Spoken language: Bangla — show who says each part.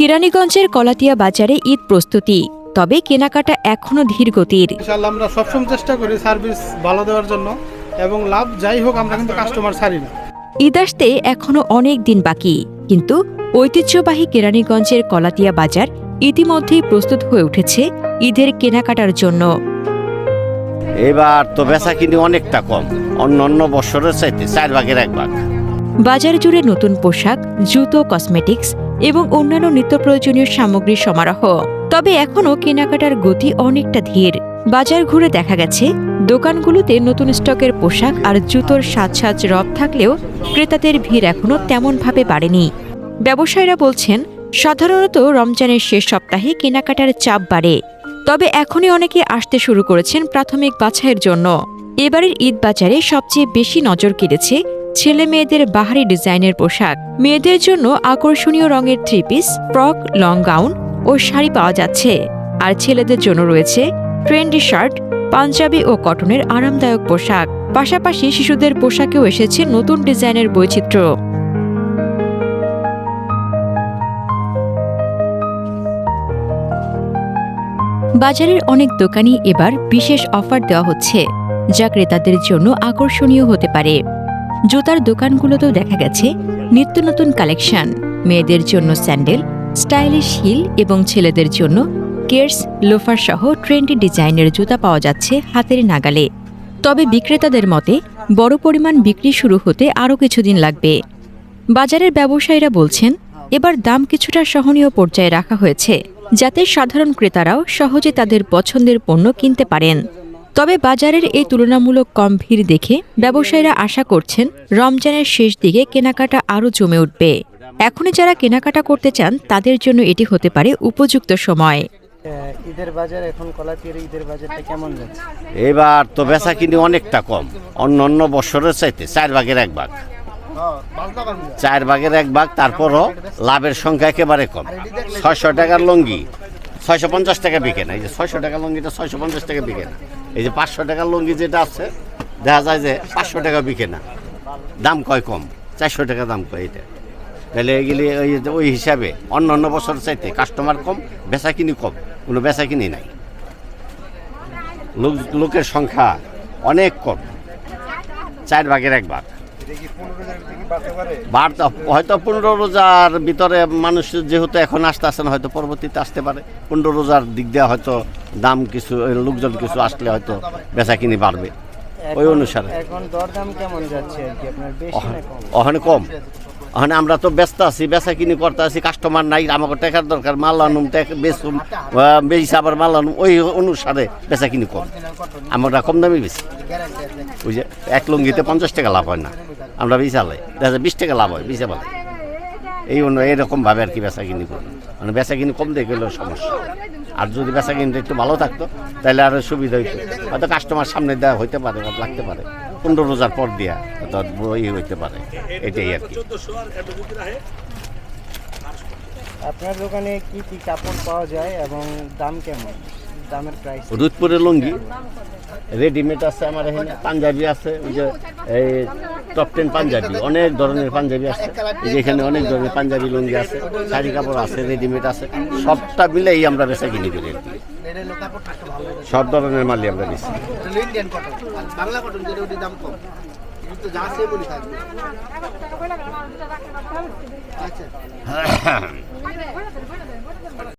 Speaker 1: কেরানীগঞ্জের কলাতিয়া বাজারে ঈদ প্রস্তুতি তবে কেনাকাটা এখনও ধীর গতির।
Speaker 2: আমরা সবসময় চেষ্টা করি সার্ভিস ভালো দেওয়ার জন্য এবং লাভ যাই হোক আমরা কিন্তু কাস্টমার ছাড়ি না।
Speaker 1: ঈদ আসতে এখনও অনেক দিন বাকি কিন্তু ঐতিহ্যবাহী কেরানীগঞ্জের কলাতিয়া বাজার ইতিমধ্যেই প্রস্তুত হয়ে উঠেছে ঈদের কেনাকাটার জন্য।
Speaker 3: এবার তো বেচা কিনি অনেকটা কম অন্য অন্য বছরের চাইতে চার ভাগের এক ভাগ।
Speaker 1: বাজার জুড়ে নতুন পোশাক জুতো কসমেটিক্স এবং অন্যান্য নিত্য প্রয়োজনীয় সামগ্রীর সমারোহ। তবে এখনও কেনাকাটার গতি অনেকটা ধীর। বাজার ঘুরে দেখা গেছে, দোকানগুলোতে নতুন স্টকের পোশাক আর জুতোর সাজ সাজ রব থাকলেও ক্রেতাদের ভিড় এখনও তেমনভাবে বাড়েনি। ব্যবসায়ীরা বলছেন, সাধারণত রমজানের শেষ সপ্তাহে কেনাকাটার চাপ বাড়ে। তবে এখনই অনেকে আসতে শুরু করেছেন প্রাথমিক বাছাইয়ের জন্য। এবারের ঈদ বাজারে সবচেয়ে বেশি নজর কেড়েছে ছেলে মেয়েদের বাহারি ডিজাইনের পোশাক। মেয়েদের জন্য আকর্ষণীয় রঙের three piece frock, long gown ও শাড়ি পাওয়া যাচ্ছে। আর ছেলেদের জন্য রয়েছে ট্রেন্ডি শার্ট, পাঞ্জাবি ও কটনের আরামদায়ক পোশাক। পাশাপাশি শিশুদের পোশাকেও এসেছে নতুন ডিজাইনের বৈচিত্র্য। বাজারের অনেক দোকানই এবার বিশেষ অফার দেওয়া হচ্ছে, যা ক্রেতাদের জন্য আকর্ষণীয় হতে পারে। জুতার দোকানগুলোতেও দেখা গেছে নিত্য নতুন কালেকশন, মেয়েদের জন্য স্যান্ডেল, স্টাইলিশ হিল এবং ছেলেদের জন্য কেয়ার্স লোফার সহ ট্রেন্ডি ডিজাইনের জুতা পাওয়া যাচ্ছে হাতের নাগালে। তবে বিক্রেতাদের মতে, বড় পরিমাণ বিক্রি শুরু হতে আরও কিছুদিন লাগবে। বাজারের ব্যবসায়ীরা বলছেন, এবার দাম কিছুটা সহনীয় পর্যায়ে রাখা হয়েছে, যাতে সাধারণ ক্রেতারাও সহজে তাদের পছন্দের পণ্য কিনতে পারেন। তবে বাজারের এই তুলনামূলক কম ভিড় দেখে ব্যবসায়ীরা আশা করছেন রমজানের শেষ দিকে কেনাকাটা আরও জমে উঠবে। এখনই যারা কেনাকাটা করতে চান তাদের জন্য এটি হতে পারে উপযুক্ত সময়।
Speaker 4: ঈদের বাজার এখন কলাতির ঈদের বাজারটা কেমন যাচ্ছে?
Speaker 3: এবার তো বেচা কিনি অনেকটা কম। অন্য অন্য বছরের চাইতে চার ভাগের এক ভাগ। চার ভাগের এক ভাগ তারপরও লাভের সংখ্যা একেবারে কম। ছয়শো টাকার লঙ্গি ছয়শো পঞ্চাশ টাকা বিকে না, এই যে ছয়শো টাকা লঙ্গিটা ছয়শো পঞ্চাশ টাকা বিকে না। এই যে পাঁচশো টাকার লঙ্গি যেটা আছে, দেখা যায় যে পাঁচশো টাকা বিকে না। দাম কয় কম? চারশো টাকা দাম কয় এটা। তাহলে এগুলি ওই ওই হিসাবে অন্য অন্য বছর চাইতে কাস্টমার কম বেচা কিনি কম, কোনো বেচা কিনি নাই। লোক লোকের সংখ্যা অনেক কম, চার ভাগের এক ভাগ। বাড়তে হয়তো পনেরো রোজার ভিতরে মানুষ যেহেতু এখন আসতে আসে না হয়তো পরবর্তীতে আসতে পারে। পনেরো রোজার দিক দিয়ে হয়তো দাম কিছু লোকজন কিছু আসলে হয়তো বেচা কিনি বাড়বে। ওই অনুসারে।
Speaker 4: এখন দরদাম কেমন যাচ্ছে আর কি? আপনার কম?
Speaker 3: ওখানে কম। ওখানে আমরা তো ব্যস্ত আছি বেচা কিনি করতে আছি কাস্টমার নাই আমাকে টাকার দরকার মাল আনুম বেচুম বেশি আবার মাল আনুম ওই অনুসারে বেচা কিনি কম আমরা কম দামে বেশি ওই যে এক লুঙ্গিতে পঞ্চাশ টাকা লাভ হয় না। আমরা বিশালে দেখা যায় বিশ টাকা লাভ হয় বলে এই অন্য এরকম ভাবে আর কি বেচা কিনি করি। মানে বেচা কিনি কম দেখে হলেও সমস্যা। আর যদি বেচা কিনিটা একটু ভালো থাকতো তাহলে আরও সুবিধা হইতো। হয়তো কাস্টমার সামনে দেওয়া হইতে পারে বা লাগতে পারে। পনেরো রোজার পর দিয়া হয়তো ইয়ে হইতে পারে। এটাই আর কি।
Speaker 4: আপনার দোকানে কি কি কাপড় পাওয়া যায় এবং দাম কেমন? দামের প্রাইস
Speaker 3: রুদপুরের লুঙ্গি রেডিমেড আছে আমার এখানে পাঞ্জাবি আছে ওই যে এই টপ টেন পাঞ্জাবি অনেক ধরনের পাঞ্জাবি আছে। এই যে এখানে অনেক ধরনের পাঞ্জাবি লুঙ্গি আছে শাড়ি কাপড় আছে রেডিমেড আছে সবটা মিলেই আমরা বেচা কিনি করি। সব ধরনের মালই আমরা
Speaker 2: থাকবে আচ্ছা।